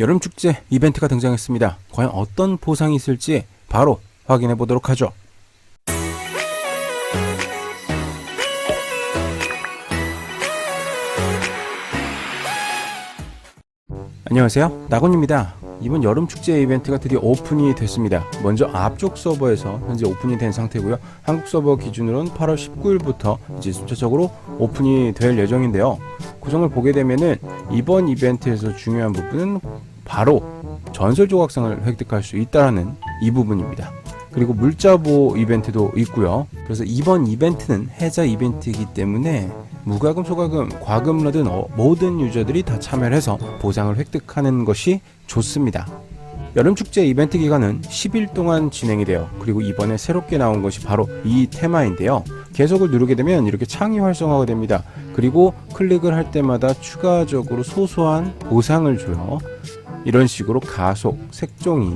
여름 축제 이벤트가 등장했습니다. 과연 어떤 보상이 있을지 바로 확인해 보도록 하죠. 안녕하세요. 나곤입니다. 이번 여름 축제 이벤트가 드디어 오픈이 됐습니다. 먼저 앞쪽 서버에서 현재 오픈이 된 상태고요. 한국 서버 기준으로는 8월 19일부터 이제 순차적으로 오픈이 될 예정인데요. 구성을 보게 되면은 이번 이벤트에서 중요한 부분은 바로 전설 조각상을 획득할 수 있다라는 이 부분입니다. 그리고 물자보 이벤트도 있고요. 그래서 이번 이벤트는 해자 이벤트이기 때문에 무과금, 소과금, 과금 러든 어- 모든 유저들이 다 참여를 해서 보상을 획득하는 것이 좋습니다. 여름 축제 이벤트 기간은 10일 동안 진행이 돼요. 그리고 이번에 새롭게 나온 것이 바로 이 테마인데요. 계속을 누르게 되면 이렇게 창이 활성화가 됩니다. 그리고 클릭을 할 때마다 추가적으로 소소한 보상을 줘요. 이런 식으로 가속, 색종이,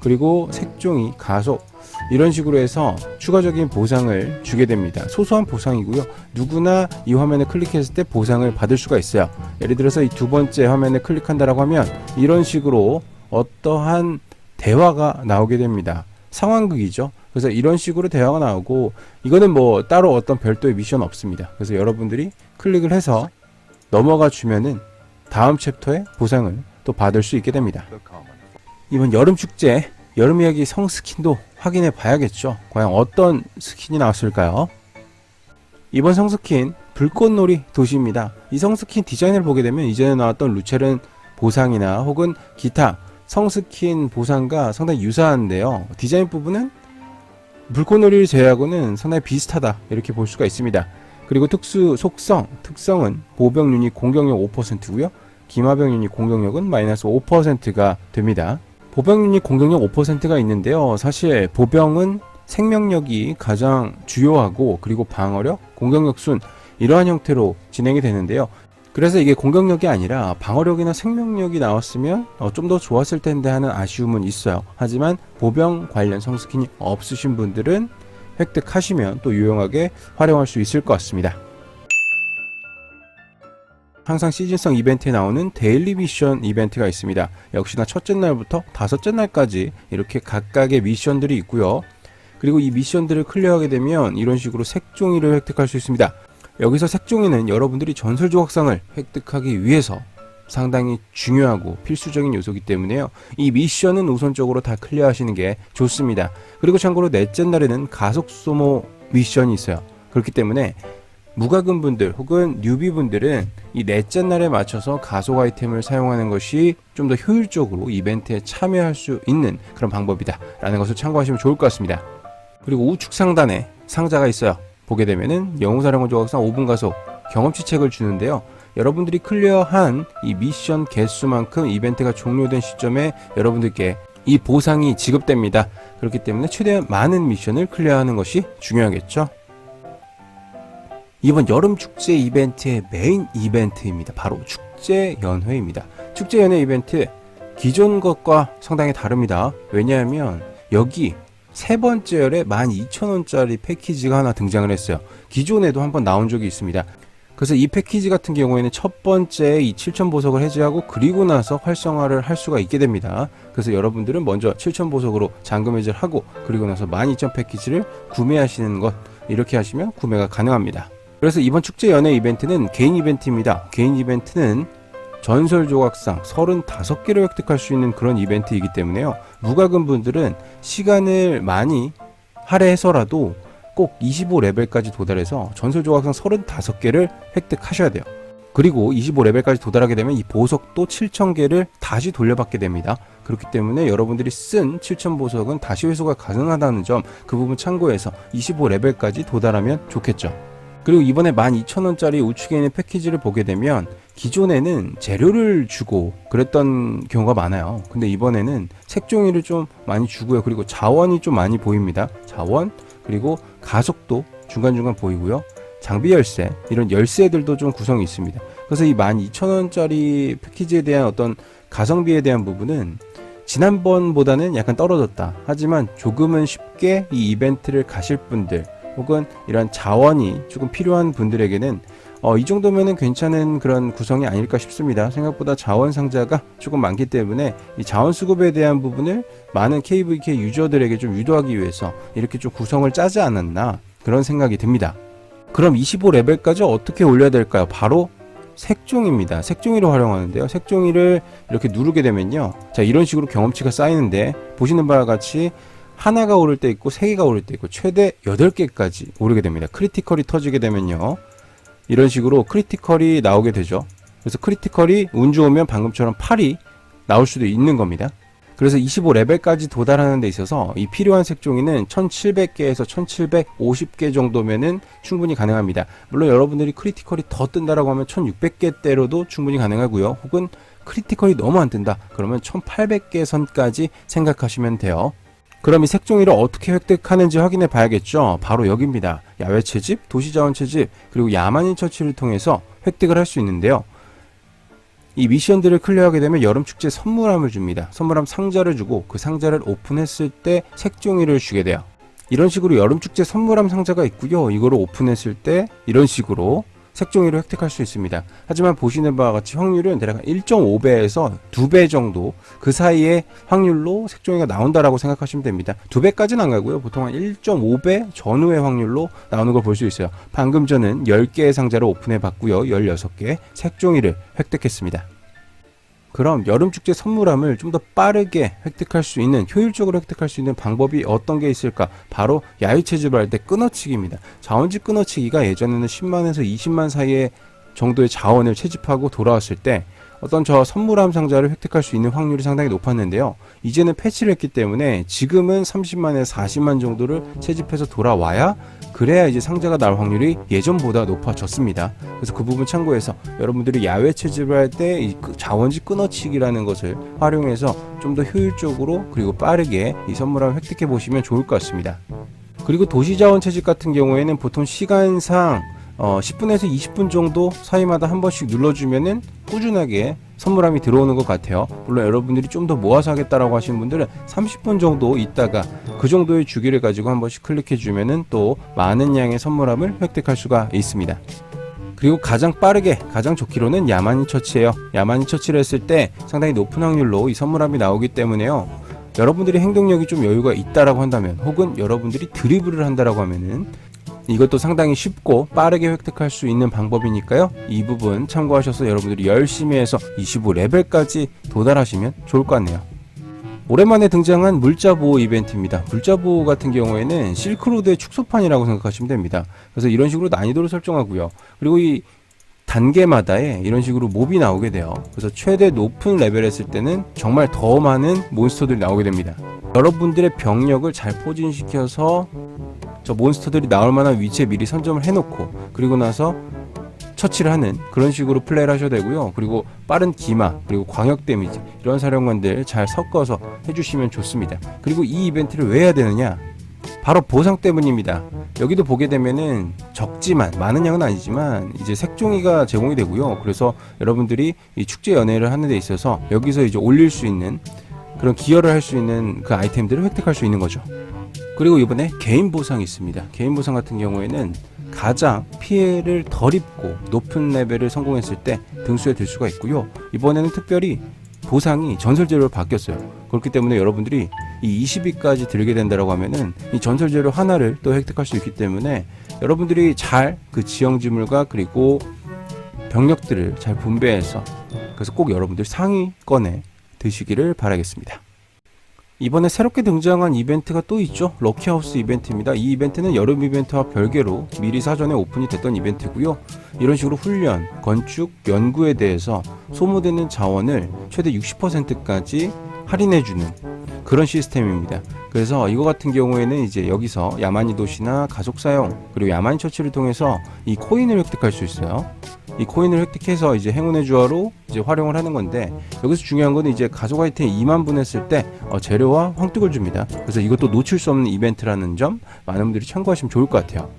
그리고 색종이, 가속 이런 식으로 해서 추가적인 보상을 주게 됩니다. 소소한 보상이고요. 누구나 이 화면을 클릭했을 때 보상을 받을 수가 있어요. 예를 들어서 이 두 번째 화면을 클릭한다라고 하면 이런 식으로 어떠한 대화가 나오게 됩니다. 상황극이죠. 그래서 이런 식으로 대화가 나오고 이거는 뭐 따로 어떤 별도의 미션 없습니다. 그래서 여러분들이 클릭을 해서 넘어가 주면은 다음 챕터의 보상을 또 받을 수 있게 됩니다. 이번 여름 축제 여름 이야기 성 스킨도 확인해 봐야겠죠. 과연 어떤 스킨이 나왔을까요? 이번 성 스킨 불꽃놀이 도시입니다. 이 성 스킨 디자인을 보게 되면 이전에 나왔던 루체른 보상이나 혹은 기타 성 스킨 보상과 상당히 유사한데요. 디자인 부분은 불꽃놀이를 제외하고는 상당히 비슷하다 이렇게 볼 수가 있습니다. 그리고 특수 속성 특성은 보병 유닛 공격력 5%고요. 기마병 유닛 공격력은 마이너스 5%가 됩니다. 보병 유닛 공격력 5%가 있는데요. 사실 보병은 생명력이 가장 주요하고 그리고 방어력, 공격력 순 이러한 형태로 진행이 되는데요. 그래서 이게 공격력이 아니라 방어력이나 생명력이 나왔으면 어, 좀 더 좋았을 텐데 하는 아쉬움은 있어요. 하지만 보병 관련 성스킨이 없으신 분들은 획득하시면 또 유용하게 활용할 수 있을 것 같습니다. 항상 시즌성 이벤트에 나오는 데일리 미션 이벤트가 있습니다. 역시나 첫째 날부터 다섯째 날까지 이렇게 각각의 미션들이 있고요. 그리고 이 미션들을 클리어하게 되면 이런 식으로 색종이를 획득할 수 있습니다. 여기서 색종이는 여러분들이 전설 조각상을 획득하기 위해서 상당히 중요하고 필수적인 요소이기 때문에요. 이 미션은 우선적으로 다 클리어하시는 게 좋습니다. 그리고 참고로 넷째 날에는 가속 소모 미션이 있어요. 그렇기 때문에 무과금 분들 혹은 뉴비 분들은 이 넷째 날에 맞춰서 가속 아이템을 사용하는 것이 좀 더 효율적으로 이벤트에 참여할 수 있는 그런 방법이다라는 것을 참고하시면 좋을 것 같습니다. 그리고 우측 상단에 상자가 있어요. 보게 되면은 영웅사령관 조각상 5분 가속 경험치 책을 주는데요. 여러분들이 클리어한 이 미션 개수만큼 이벤트가 종료된 시점에 여러분들께 이 보상이 지급됩니다. 그렇기 때문에 최대한 많은 미션을 클리어하는 것이 중요하겠죠. 이번 여름 축제 이벤트의 메인 이벤트입니다. 바로 축제 연회입니다. 축제 연회 이벤트 기존 것과 상당히 다릅니다. 왜냐하면 여기 세 번째 열에 12,000원짜리 패키지가 하나 등장을 했어요. 기존에도 한번 나온 적이 있습니다. 그래서 이 패키지 같은 경우에는 첫 번째 이7,000 보석을 해제하고 그리고 나서 활성화를 할 수가 있게 됩니다. 그래서 여러분들은 먼저 7,000 보석으로 잔금 해제를 하고 그리고 나서 12,000 패키지를 구매하시는 것 이렇게 하시면 구매가 가능합니다. 그래서 이번 축제 연회 이벤트는 개인 이벤트입니다. 개인 이벤트는 전설 조각상 35개를 획득할 수 있는 그런 이벤트이기 때문에요. 무과금 분들은 시간을 많이 할애해서라도 꼭 25레벨까지 도달해서 전설 조각상 35개를 획득하셔야 돼요. 그리고 25레벨까지 도달하게 되면 이 보석도 7,000개를 다시 돌려받게 됩니다. 그렇기 때문에 여러분들이 쓴 7,000 보석은 다시 회수가 가능하다는 점 그 부분 참고해서 25레벨까지 도달하면 좋겠죠. 그리고 이번에 12,000원짜리 우측에 있는 패키지를 보게 되면 기존에는 재료를 주고 그랬던 경우가 많아요. 근데 이번에는 색종이를 좀 많이 주고요. 그리고 자원이 좀 많이 보입니다. 자원, 그리고 가속도 중간중간 보이고요. 장비 열쇠, 이런 열쇠들도 좀 구성이 있습니다. 그래서 이 12,000원짜리 패키지에 대한 어떤 가성비에 대한 부분은 지난번보다는 약간 떨어졌다. 하지만 조금은 쉽게 이 이벤트를 가실 분들, 혹은 이런 자원이 조금 필요한 분들에게는 어, 이 정도면은 괜찮은 그런 구성이 아닐까 싶습니다. 생각보다 자원 상자가 조금 많기 때문에 이 자원 수급에 대한 부분을 많은 KVK 유저들에게 좀 유도하기 위해서 이렇게 좀 구성을 짜지 않았나 그런 생각이 듭니다. 그럼 25레벨까지 어떻게 올려야 될까요? 바로 색종입니다. 색종이를 활용하는데요. 색종이를 이렇게 누르게 되면요. 자, 이런 식으로 경험치가 쌓이는데 보시는 바와 같이 하나가 오를 때 있고 세 개가 오를 때 있고 최대 8개까지 오르게 됩니다. 크리티컬이 터지게 되면요. 이런 식으로 크리티컬이 나오게 되죠. 그래서 크리티컬이 운 좋으면 방금처럼 8이 나올 수도 있는 겁니다. 그래서 25레벨까지 도달하는 데 있어서 이 필요한 색종이는 1700개에서 1750개 정도면은 충분히 가능합니다. 물론 여러분들이 크리티컬이 더 뜬다라고 하면 1600개대로도 충분히 가능하고요. 혹은 크리티컬이 너무 안 뜬다. 그러면 1800개 선까지 생각하시면 돼요. 그럼 이 색종이를 어떻게 획득하는지 확인해 봐야겠죠. 바로 여기입니다. 야외 채집, 도시자원 채집, 그리고 야만인 처치를 통해서 획득을 할 수 있는데요. 이 미션들을 클리어하게 되면 여름 축제 선물함을 줍니다. 선물함 상자를 주고 그 상자를 오픈했을 때 색종이를 주게 돼요. 이런 식으로 여름 축제 선물함 상자가 있고요. 이거를 오픈했을 때 이런 식으로 색종이를 획득할 수 있습니다. 하지만 보시는 바와 같이 확률은 대략 1.5배에서 2배 정도 그 사이에 확률로 색종이가 나온다라고 생각하시면 됩니다. 2배까지는 안 가고요. 보통 한 1.5배 전후의 확률로 나오는 걸 볼 수 있어요. 방금 저는 10개의 상자를 오픈해 봤고요. 16개의 색종이를 획득했습니다. 그럼 여름축제 선물함을 좀 더 빠르게 획득할 수 있는 효율적으로 획득할 수 있는 방법이 어떤 게 있을까? 바로 야유 채집을 할 때 끊어치기입니다. 자원지 끊어치기가 예전에는 10만에서 20만 사이의 정도의 자원을 채집하고 돌아왔을 때 어떤 저 선물함 상자를 획득할 수 있는 확률이 상당히 높았는데요. 이제는 패치를 했기 때문에 지금은 30만에서 40만 정도를 채집해서 돌아와야 그래야 이제 상자가 나올 확률이 예전보다 높아졌습니다. 그래서 그 부분 참고해서 여러분들이 야외 채집을 할 때 이 자원지 끊어치기라는 것을 활용해서 좀 더 효율적으로 그리고 빠르게 이 선물함을 획득해 보시면 좋을 것 같습니다. 그리고 도시 자원 채집 같은 경우에는 보통 시간상 어, 10분에서 20분 정도 사이마다 한 번씩 눌러주면은 꾸준하게 선물함이 들어오는 것 같아요. 물론 여러분들이 좀 더 모아서 하겠다라고 하시는 분들은 30분 정도 있다가 그 정도의 주기를 가지고 한 번씩 클릭해 주면은 또 많은 양의 선물함을 획득할 수가 있습니다. 그리고 가장 빠르게 가장 좋기로는 야만인 처치예요. 야만인 처치를 했을 때 상당히 높은 확률로 이 선물함이 나오기 때문에요. 여러분들이 행동력이 좀 여유가 있다라고 한다면 혹은 여러분들이 드리블을 한다라고 하면은 이것도 상당히 쉽고 빠르게 획득할 수 있는 방법이니까요. 이 부분 참고하셔서 여러분들이 열심히 해서 25레벨까지 도달하시면 좋을 것 같네요. 오랜만에 등장한 물자 보호 이벤트입니다. 물자 보호 같은 경우에는 실크로드의 축소판이라고 생각하시면 됩니다. 그래서 이런 식으로 난이도를 설정하고요. 그리고 이 단계마다에 이런 식으로 몹이 나오게 돼요. 그래서 최대 높은 레벨 했을 때는 정말 더 많은 몬스터들이 나오게 됩니다. 여러분들의 병력을 잘 포진시켜서 저 몬스터들이 나올 만한 위치에 미리 선점을 해놓고 그리고 나서 처치를 하는 그런 식으로 플레이를 하셔야 되고요. 그리고 빠른 기마 그리고 광역 데미지 이런 사령관들 잘 섞어서 해주시면 좋습니다. 그리고 이 이벤트를 왜 해야 되느냐? 바로 보상 때문입니다. 여기도 보게 되면은 적지만 많은 양은 아니지만 이제 색종이가 제공이 되고요. 그래서 여러분들이 이 축제 연회를 하는 데 있어서 여기서 이제 올릴 수 있는 그런 기여를 할 수 있는 그 아이템들을 획득할 수 있는 거죠. 그리고 이번에 개인 보상이 있습니다. 개인 보상 같은 경우에는 가장 피해를 덜 입고 높은 레벨을 성공했을 때 등수에 들 수가 있고요. 이번에는 특별히 보상이 전설 재료로 바뀌었어요. 그렇기 때문에 여러분들이 이 20위까지 들게 된다라고 하면은 이 전설 재료 하나를 또 획득할 수 있기 때문에 여러분들이 잘 그 지형 지물과 그리고 병력들을 잘 분배해서 그래서 꼭 여러분들 상위권에 드시기를 바라겠습니다. 이번에 새롭게 등장한 이벤트가 또 있죠. 럭키하우스 이벤트입니다. 이 이벤트는 여름 이벤트와 별개로 미리 사전에 오픈이 됐던 이벤트고요. 이런 식으로 훈련, 건축, 연구에 대해서 소모되는 자원을 최대 60%까지 할인해주는 그런 시스템입니다. 그래서 이거 같은 경우에는 이제 여기서 야만이 도시나 가속 사용 그리고 야만이 처치를 통해서 이 코인을 획득할 수 있어요. 이 코인을 획득해서 이제 행운의 주화로 이제 활용을 하는 건데 여기서 중요한 거는 이제 가족 아이템 2만 분 했을 때 어, 재료와 황뚝을 줍니다. 그래서 이것도 놓칠 수 없는 이벤트라는 점 많은 분들이 참고하시면 좋을 것 같아요.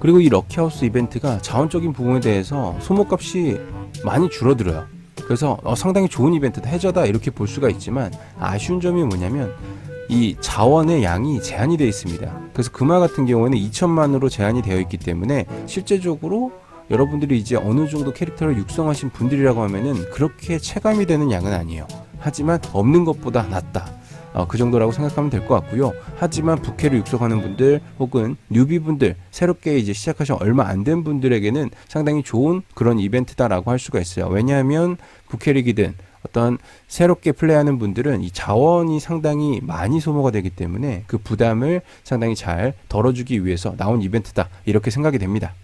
그리고 이 럭키하우스 이벤트가 자원적인 부분에 대해서 소모값이 많이 줄어들어요. 그래서 어, 상당히 좋은 이벤트다 해저다 이렇게 볼 수가 있지만 아쉬운 점이 뭐냐면 이 자원의 양이 제한이 되어 있습니다. 그래서 금화 같은 경우에는 2천만으로 제한이 되어 있기 때문에 실제적으로 여러분들이 이제 어느 정도 캐릭터를 육성하신 분들이라고 하면은 그렇게 체감이 되는 양은 아니에요. 하지만 없는 것보다 낫다. 어, 그 정도라고 생각하면 될 것 같고요. 하지만 부캐를 육성하는 분들 혹은 뉴비 분들 새롭게 이제 시작하신 얼마 안 된 분들에게는 상당히 좋은 그런 이벤트다라고 할 수가 있어요. 왜냐하면 부캐릭이든 어떤 새롭게 플레이하는 분들은 이 자원이 상당히 많이 소모가 되기 때문에 그 부담을 상당히 잘 덜어주기 위해서 나온 이벤트다 이렇게 생각이 됩니다.